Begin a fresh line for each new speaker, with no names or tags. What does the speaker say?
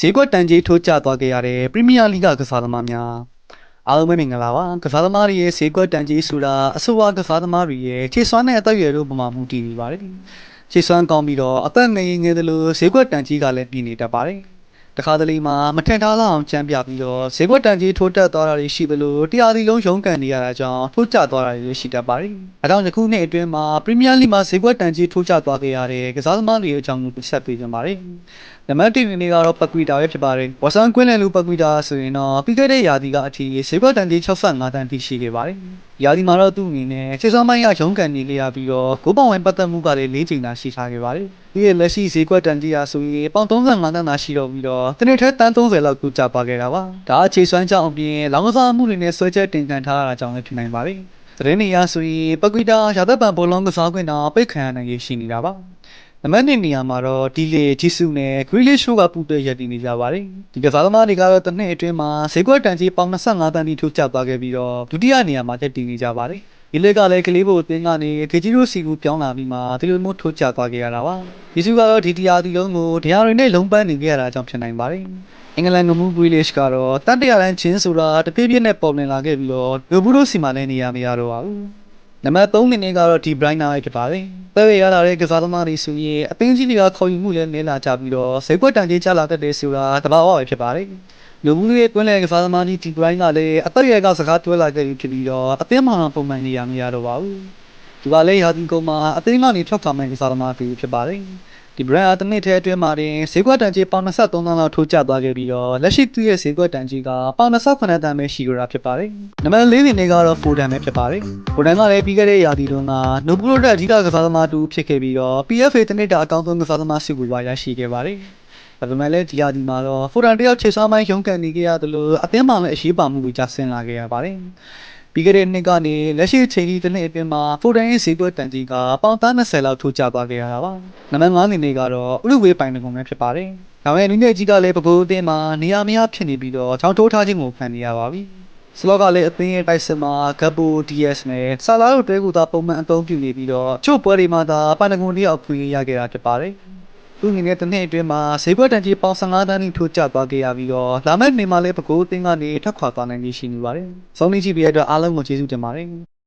ဈေးကွက်တန်ကြီးထိုးကျသွားခဲ့ရတဲ့ပရီးမီးယားလိဂကစားသမားများအားလုံးပဲမင်္ဂလာပါကစားသမားတွေရဲ့ဈေးကွက်တန်ကြီးဆိုတာအဆိုအကစားသမားတွေရဲ့ခြေစွမ်းနဲ့အသက်အရွယ်တို့ပုံမှန်မှုတည်နေပါတယ်ခြေစွမ်းကောင်းပြီးတော့အသက်ငယ်ရင်ငယ်သလိုဈေးကွက်တန်ကြီးကလည်းပြည်နေတတ်ပါတယ် တခါတလေမှာမထင်ထားလောက်အောင်ကြမ်းပြပြီးတော့ဈေးကွက်တန်ကြီးထိုးတက်သွားတာတွေရှိသလိုတရားစီလုံးရုန်းကန်နေရတာကြောင့်ထိုးကျသွားတာတွေရှိတတ်ပါတယ်။အဲကြောင့်ယခုနှစ်အတွင်းမှာပရီးမီးယားလိမှာဈေးကွက်တန်ကြီးထိုးကျသွားခဲ့ရတဲ့ကစားသမားတွေအကြောင်းကိုဆက်ပေးကြပါမယ်။နံပါတ်1အနေနဲ့ကတော့ပကွီတာပဲဖြစ်ပါတယ်။ဝါဆန်ကွင်းလန်လူပကွီတာဆိုရင်တော့ပြီးခဲ့တဲ့ရာသီကအထိဈေးကွက်တန်ကြီး65တန်းထိရှိခဲ့ပါတယ်။ ရာသီမှာတော့သူ့အနေနဲ့ခြေစွမ်းပိုင်းကရုန်းကန်နေလျာပြီးတော့ကိုပောင်ဝင်ပတ်သက်မှုကလည်း၄ချိန်သာရှိထားခဲ့ပါတယ်။ဒီရဲ့လက်ရှိဈေးကွက်တန်ကြီးရာဆိုရင်ပေါင်35တန်းသာရှိတော့ပြီးတော့တနေ့ထဲတန်း30လောက်ကူကျပါခဲ့တာပါ။ဒါအခြေစွမ်းကြောင့်အပြင်လောင်ကစားမှုတွေနဲ့ဆွဲချက်တင်ခံထားရတာကြောင့်လည်းဖြစ်နိုင်ပါတယ်။သတင်းနေရဆိုရင်ပကွီတာရာသက်ပံဘောလုံးကစားခွင့်တော့ပိတ်ခံရနိုင်ရရှိနေတာပါ။ နံပါတ်1နေရာမှာတော့ဒီလေဂျီဆူနဲ့ဂရီလစ်ရှိုးကပူတဲ့ရည်တည်နေကြပါတယ်။ဒီကစားသမားတွေကတော့တစ်နှစ်အတွင်းမှာဈေးကွက်တန်ကြီးပေါင်25တန်းထိထိုးကျသွားခဲ့ပြီးတော့ဒုတိယနေရာမှာတက်တည်နေကြပါတယ်။ဒီလက်ကလည်းကလေးဘိုအသင်းကနေဒေဂျီရိုစီကူပြောင်းလာပြီးမှဒီလိုမျိုးထိုးကျသွားခဲ့ရတာပါ။ဂျီဆူကတော့ဒီတရားဒီလုံးကိုတရားတွေနဲ့လုံးပန်းနေခဲ့ရတာကြောင့်ဖြစ်နိုင်ပါတယ်။အင်္ဂလန်ကမှုဂရီလစ်ကတော့တန်တရာလန်ချင်းဆိုတာတပြေးပြေးနဲ့ပေါ်လင်လာခဲ့ပြီးတော့လူဘူးတို့စီမှာလည်းနေရာမရတော့ပါဘူး။ နံပါတ်3အနေနဲ့ကတော့ဒီဘရိုင်းနာပဲဖြစ်ပါတယ်။ပဲရရလာတဲ့ကစားသမားတွေဆိုရင်အပင်းကြီးတွေကခေါ်ယူမှုလည်းနည်းလာကြပြီးတော့ဈေးကွက်တန်ကြီးကျလာတတ်တယ်ဆိုတာတဘာဝပဲဖြစ်ပါတယ်။လူမှုရေးတွင်းလည်ကစားသမားကြီးဒီဘရိုင်းကလည်းအသက်အရွယ်ကစကားတွဲလာခဲ့ပြီးဖြစ်ပြီးတော့အသင်းမှာပုံမှန်နေရာမရတော့ပါဘူး။ဒီကလည်းရာသီကုန်မှာအသင်းကနေထွက်ခွာမယ့်ကစားသမားတွေဖြစ်ပါတယ်။ ဒီ brand အတနစ်ထဲအတွင်းမှာတင်ဈေးကွက်တန်ကြီးပေါင်23တန်းလောက်ထိုးကျသွားခဲ့ပြီးတော့လက်ရှိသူ့ရဲ့ဈေးကွက်တန်ကြီးကပေါင်28တန်းပဲရှိကြတာဖြစ်ပါတယ်။နံပါတ်၄နေနဲ့ကတော့4တန်းပဲဖြစ်ပါတယ်။4တန်းကလည်းပြီးခဲ့တဲ့ရာသီတုန်းကနိုဘူရိုတက်အဓိကကစားသမားတူဖြစ်ခဲ့ပြီးတော့ PFA တနစ်တာအကောင့်ဆုံးကစားသမားစုကိုပါရရှိခဲ့ပါတယ်။ဒါပေမဲ့လည်းဒီရာသီမှာတော့ဖိုရန်တယောက်ခြေစွမ်းပိုင်းရုန်းကန်နေခဲ့ရတယ်လို့အသင်းမှလည်းအရှိပါမှုကိုကြားဆင်းလာခဲ့ရပါတယ်။ ပြီးခဲ့တဲ့နှစ်ကနေလက်ရှိချိန်ကြီးတစ်နှစ်အတွင်းမှာဖိုဒန်ရဲ့ဈေးကွက်တန်ကြီးကပေါင်သား20လောက်ထိုးကျသွားခဲ့ရတာပါ။နံပါတ်5နေနေကတော့ဥရုဝေးပိုင်တကုံပဲဖြစ်ပါတယ်။ဒါပေမဲ့လူငယ်ကြီးကလည်းပပိုးအသင်းမှာနေရာမရဖြစ်နေပြီးတော့ချောင်းထိုးထားခြင်းကိုခံနေရပါပြီ။စလော့ကလည်းအသင်းရဲ့တိုက်စစ်မှာဂပ်ဘူ DS နဲ့ဆာလာတို့တဲကူသာပုံမှန်အသုံးပြုနေပြီးတော့ချို့ပွဲတွေမှာသာပိုင်တကုံတယောက်ဖွင့်ရခဲ့တာဖြစ်ပါတယ်။ သူ့အနေနဲ့တစ်နှစ်အတွင်းမှာဈေးကွက်တန်ကြီးပေါင်15တန်းထိထိုးကျသွားခဲ့ရပြီးတော့လာမယ့်နေ့မှာလည်းပကိုးအသင်းကနေထပ်ခွာသွားနိုင်ရရှိနေပါတယ်။ဆုံးဖြတ်ကြည့်ပြီးတဲ့အတွက်အားလုံးကိုကျေးဇူးတင်ပါတယ်။